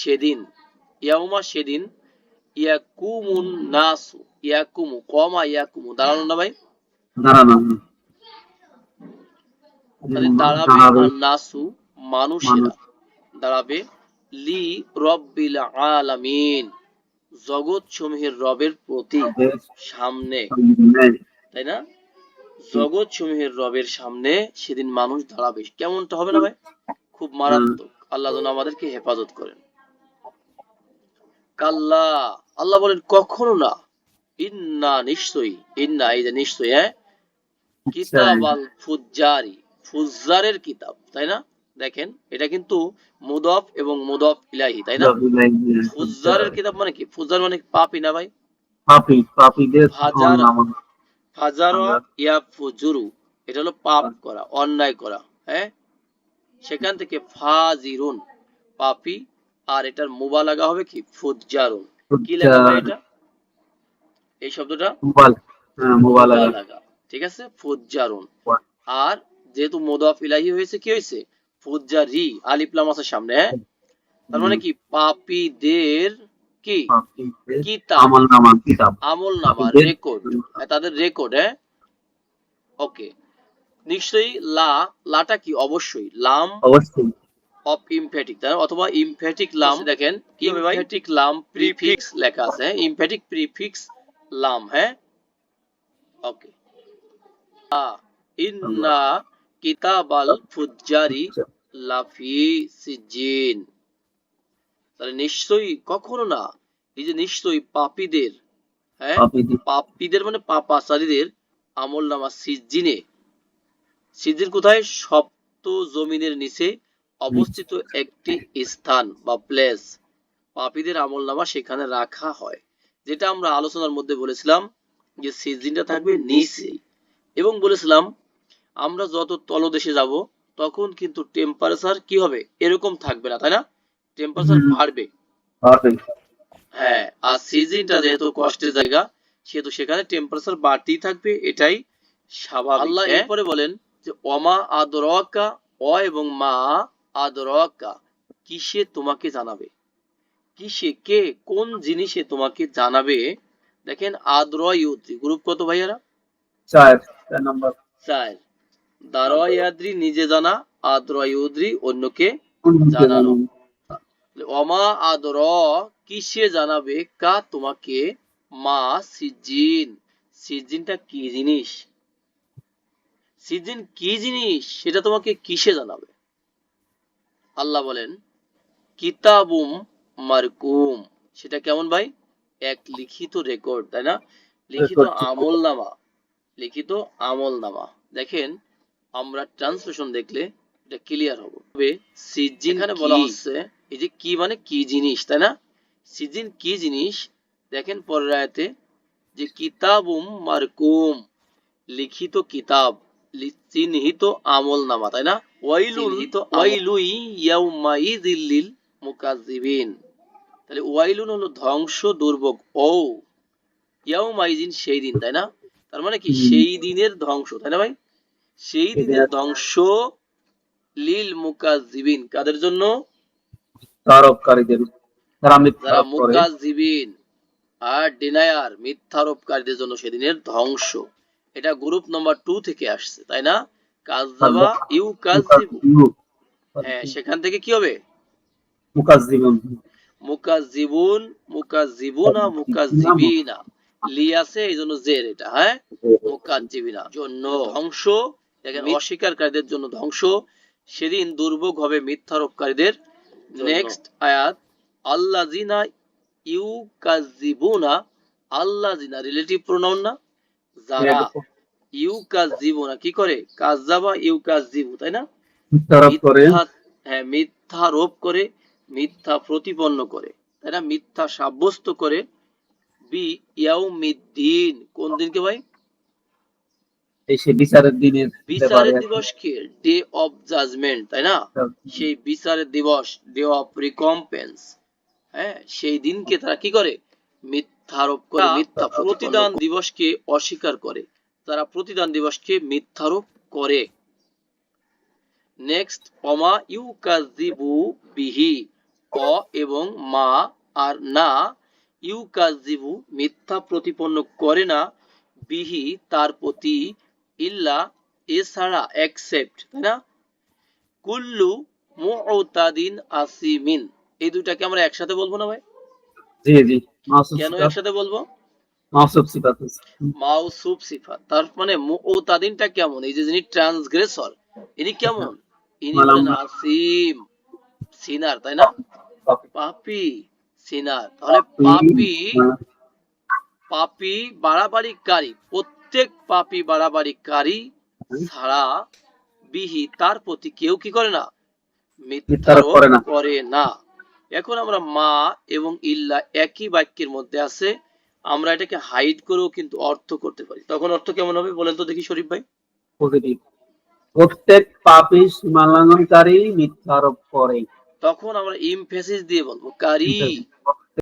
সেদিন ইয়াউমা সেদিন ইয়াকুমুন নাসু ইয়াকুমু কমা ইয়াকুমু। দাঁড়ানো না ভাই। দাঁড়ানো। দাঁড়াবে নাসু মানুষেরা। দাঁড়াবে লি রব্বিল আলামিন জগৎ সমূহের রবের প্রতি সামনে। তাই না? জগৎ সমূহের রবের সামনে সেদিন মানুষ দাঁড়াবে। কেমনটা হবে না ভাই? খুব মারাত্মক। আল্লাহ যেন আমাদেরকে হেফাজত করেন। কাল্লা। আল্লাহ বলেন কখনো না। ইন্না নিশ্চয়ই ইন্না এই যে নিশ্চয়ই হ্যাঁ? কিতাব আল ফুজ্জারি ফুজ্জারের কিতাব তাই না? দেখেন এটা কিন্তু মুদফ এবং মুদফ ইলাহি তাই না? ফুজ্জারের কিতাব মানে কি? ফুজ্জার মানে পাপি না ভাই? পাপি পাপিদের হাজার- ফাজারো ইয়া ফুজুরু এটা হলো পাপ করা অন্যায় করা হ্যাঁ? সেখান থেকে ফাজিরুন পাপি আর এটার মুবালাগা হবে কি? ফুজ্জারুন কি লেখা হয় এটা? এই শব্দটা? মোবাইল। হ্যাঁ মুবালাগা ঠিক আছে? ফুজ্জারুন আর যেহেতু মুদাফ ইলাহি হয়েছে কি হয়েছে? ফুজ্জারি আলিফ লাম আছে সামনে হ্যাঁ? তার মানে কি? পাপীদের কি? কিতাব। আমল নামা কিতাব। আমল নামা রেকর্ড তাদের রেকর্ড হ্যাঁ? ওকে নিশ্চয়ই লা লাটা কি? অবশ্যই। লাম অবশ্যই। অফ ইমফ্যাটিক তাই অথবা ইমফ্যাটিক লাম দেখেন কি হবে ভাই? ইমফ্যাটিক লাম প্রিফিক্স লেখা আছে হ্যাঁ? ইমফ্যাটিক প্রিফিক্স লাম হ্যাঁ? ওকে আ ইন্না কিতাবাল ফুজ্জারি লাফি সিজিন তাহলে নিশ্চয়ই কখনো না এই যে নিশ্চয়ই পাপীদের হ্যাঁ? পাপীদের। পাপীদের মানে পাপাচারীদের আমল নামা সিজিনে। সিজিন কোথায়? সপ্ত জমিনের নিচে অবস্থিত একটি স্থান বা প্লেস পাপীদের আমল নামা সেখানে রাখা হয় যেটা আমরা আলোচনার মধ্যে বলেছিলাম যে সিজিনটা থাকবে নিচে। এবং বলেছিলাম আমরা যত তলদেশে যাব তখন কিন্তু টেম্পারেচার কি হবে? এরকম থাকবে না তাই না? টেম্পারেচার বাড়বে। হ্যাঁ আর সিজনটা যেহেতু কষ্টের জায়গা সেহেতু সেখানে টেম্পারেচার বাড়তেই থাকবে এটাই স্বাভাবিক। আল্লাহ হ্যাঁ। এরপরে বলেন যে অমা আদরকা অ এবং মা আদরকা কিসে তোমাকে জানাবে? কিসে কে কোন জিনিসে তোমাকে জানাবে? দেখেন আদ্রয়ুদ্রি গ্রুপ কত ভাইয়ারা? চার চার নাম্বার। চার। দারয়াদ্রি নিজে জানা আদ্রয়ুদ্রি অন্যকে জানানো। অমা আদর কিসে জানাবে? কা তোমাকে মা সিজিন সিজিনটা কি জিনিস? সিজিন কি জিনিস? সেটা তোমাকে কিসে জানাবে? আল্লাহ বলেন কিতাবুম মারকুম। সেটা কেমন ভাই? এক লিখিত রেকর্ড তাই না? লিখিত আমল নামা লিখিত আমল নামা দেখেন আমরা ট্রান্সলেশন দেখলে এটা ক্লিয়ার হবে। তবে সিজিন এখানে বলা হচ্ছে এই যে কি মানে কি জিনিস তাই না? সিজিন কি জিনিস? দেখেন পরের আয়াতে যে কিতাবুম মারকুম লিখিত কিতাব চিহ্নিত আমল নামা তাই না? ওয়াইলুন ওয়াইলুই ইয়াউমাইযিল মুকাজ্জিবিন তাহলে ওয়াইলুন হলো ধ্বংস দুর্ভোগ। ও ইয়াউমাইজিন সেই দিন তাই না? তার মানে কি? সেই দিনের ধ্বংস তাই না ভাই? সেই দিনের ধ্বংস। লিল মুকাজ্জিবিন কাদের জন্য? তারককারীদের যারা মিথ্যা মুকাজ্জিবিন আর ডিনায়ার মিথ্যারোপকারীদের জন্য সেদিনের ধ্বংস। এটা গ্রুপ নাম্বার টু থেকে আসছে তাই না? কাজাবা ইউ কাজিবু হ্যাঁ সেখান থেকে কি হবে? মুকাজ্জিবুন মুকাজ্জিবুন মুকাজ্জিবুনা মুকাজ্জিবিনা লি আছে এই জন্য জের এটা হ্যাঁ? মুকাজ্জিবিনা জন্য। ধ্বংস দেখেন অস্বীকারীদের জন্য ধ্বংস। সেদিন দুর্ভোগ হবে মিথ্যারোপকারীদের। নেক্সট আয়াত আল্লাযিনা ইউকাজ্জিবুনা আল্লাযিনা রিলেটিভ প্রোনাউন না যারা ইউকাজ্জিবুনা কি করে? কাজ্জাবা ইউকাজ্জিবু তাই না? মিথ্যা আরোপ করে। হ্যাঁ মিথ্যা রোপ করে মিথ্যা প্রতিপন্ন করে তাই না? মিথ্যা সাব্যস্ত করে বি ইয়াউমিদ্দিন। কোন দিনকে ভাই? এই সে বিচারের দিনের বিচারের দিবস কে? ডে অফ জাজমেন্ট তাই না? সেই বিচারের দিবস ডে অফ রিকম্পেন্স হ্যাঁ সেই দিনকে তারা কি করে? মিথ্যারোপ করে মিথ্যা প্রতিদান দিবসকে অস্বীকার করে। তারা প্রতিদান দিবসকে মিথ্যারোপ করে। নেক্সট অমা ইউকাজিবু বিহি অ এবং মা আর না ইউকাজিবু মিথ্যা প্রতিপন্ন করে না বিহি তার প্রতি ইল্লা এছাড়া অ্যাকসেপ্ট তাই না? কুল্লু মুতাদিন আসিমিন। এই দুইটাকে আমরা একসাথে বলব না ভাই? জি জি। কেন একসাথে বলব? মাউসুফ সিফাত আছে। মাউসুফ সিফাত। তার মানে মুতাদিনটা কেমন? এই যে যিনি ট্রান্সগ্রেসর ইনি কেমন? ইনি। আসিম সিনার তাই না? পাপি। সিনার। তাহলে পাপি পাপি বাড়াবাড়িকারী প্রত্যেক পাপি বাড়াবাড়িকারী ছাড়া বিহি তার প্রতি কেউ কি করে না? মিথ্যারোপ করে না। করে না। এখন আমরা মা এবং ইল্লা একই বাক্যের মধ্যে আছে আমরা এটাকে হাইড করেও কিন্তু অর্থ করতে পারি। তখন অর্থ কেমন হবে বলেন তো দেখি শরীফ ভাই? প্রত্যেক পাপী সীমালঙ্ঘনকারী মিথ্যারোপ করে। তখন আমরা ইমফেসিস দিয়ে বলব কারি.